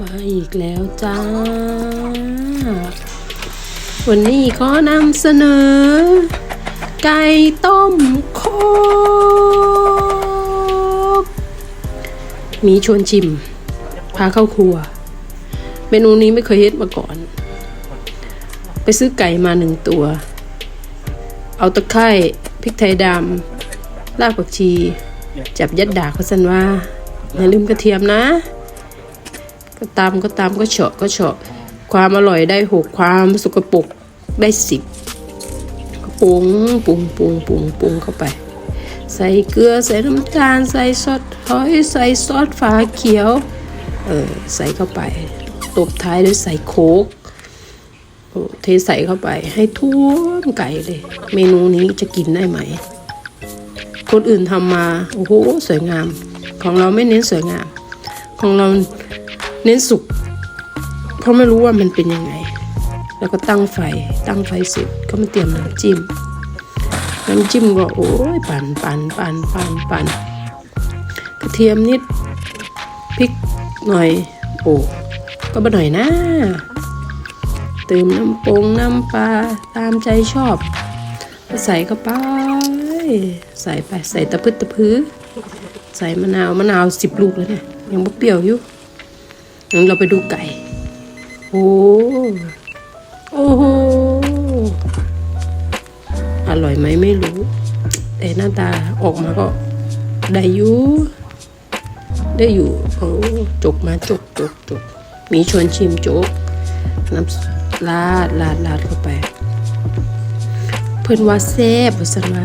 มาอีกแล้วจ้า วันนี้ขอนำเสนอ ไก่ต้มโคกมีชวนชิม พาเข้าครัว เมนูนี้ไม่เคยเฮ็ดมาก่อน ไปซื้อไก่มาหนึ่งตัว เอาตะไคร้พริกไทยดำรากผักชี จับยัดดาเขาสันว่าอย่าลืมกระเทียมนะ ก็ตามก็ตามก็เฉาะก็เฉาะความอร่อยได้หกความสกปรกได้สิบปรุงปรุงปรุงปรุงปรุงเข้าไป ใส่เกลือใส่น้ำตาลใส่ซอสหอยใส่ซอสฝาเขียวเออใส่เข้าไปตบท้ายด้วยใส่โคกเทใส่เข้าไป ให้ท่วมไก่เลย เมนูนี้จะกินได้ไหม คนอื่นทำมา โอ้โห สวยงาม ของเราไม่เน้นสวยงาม ของเรา เน้นสุก เพราะไม่รู้ว่ามันเป็นยังไง แล้วก็ตั้งไฟ ตั้งไฟเสร็จก็มาเตรียมน้ำจิ้ม น้ำจิ้มก็โอ้ยปั่นปั่นปั่นปั่นปั่นกระเทียมนิดพริกหน่อย โอ้ก็บ่หน่อยนะเติมน้ำปงน้ำปลาตามใจชอบใส่เข้าไป ใส่ไปใส่ตะพึดตะพื้ใส่มะนาวมะนาวสิบลูกแล้วเนี่ยยังบ่เปรี้ยวอยู่ งั้นเราไปดูไก่ โอ้โอ้โห อร่อยไหมไม่รู้ แต่หน้าตาออกมาก็ได้อยู่ได้อยู่โอ้จกมาจกจกจกมีชวนชิมจกน้ำลาดลาดลาดเข้าไป เพิ่นว่าแซ่บว่าซั่นว่า